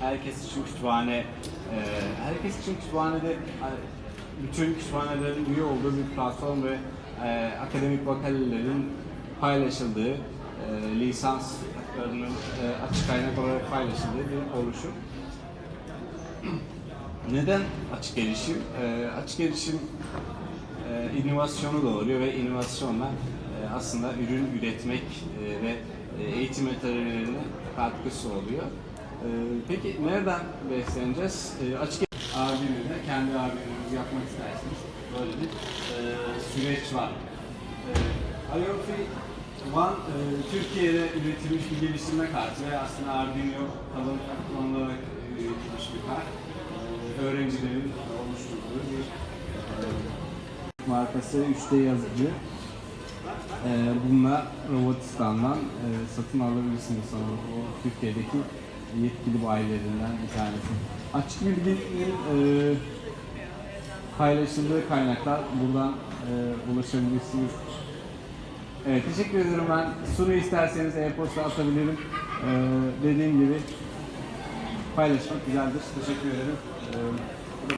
Herkes için kütüphane, e, herkes için kütüphanede bütün kütüphanelerin üye olduğu bir platform ve e, akademik makalelerin paylaşıldığı, e, lisans haklarının e, açık kaynak olarak paylaşıldığı bir oluşum. Neden açık erişim? E, açık erişim e, inovasyonu doğuruyor ve inovasyonla aslında ürün üretmek ve eğitim materyallerine katkısı oluyor. E, peki nereden besleneceğiz? E, açık abinizle kendi abininizi yapmak isterseniz böyle bir e, süreç var. E, IoT One e, Türkiye'de üretilmiş bir geliştirme kartı ve aslında Arduino kalın kullanılarak e, üretilmiş bir kart. E, öğrencilerin oluşturduğu bir e, markası 3D yazıcı. Ee, bununla Robotistan'dan e, satın alabilirsiniz sanırım. O Türkiye'deki yetkili bayilerinden bir tanesi. Açık bilgilerin e, paylaşıldığı kaynaklar buradan e, ulaşabilirsiniz. Evet teşekkür ederim ben. Soru isterseniz e-posta atabilirim. Ee, dediğim gibi paylaşmak güzeldir. Teşekkür ederim. Ee,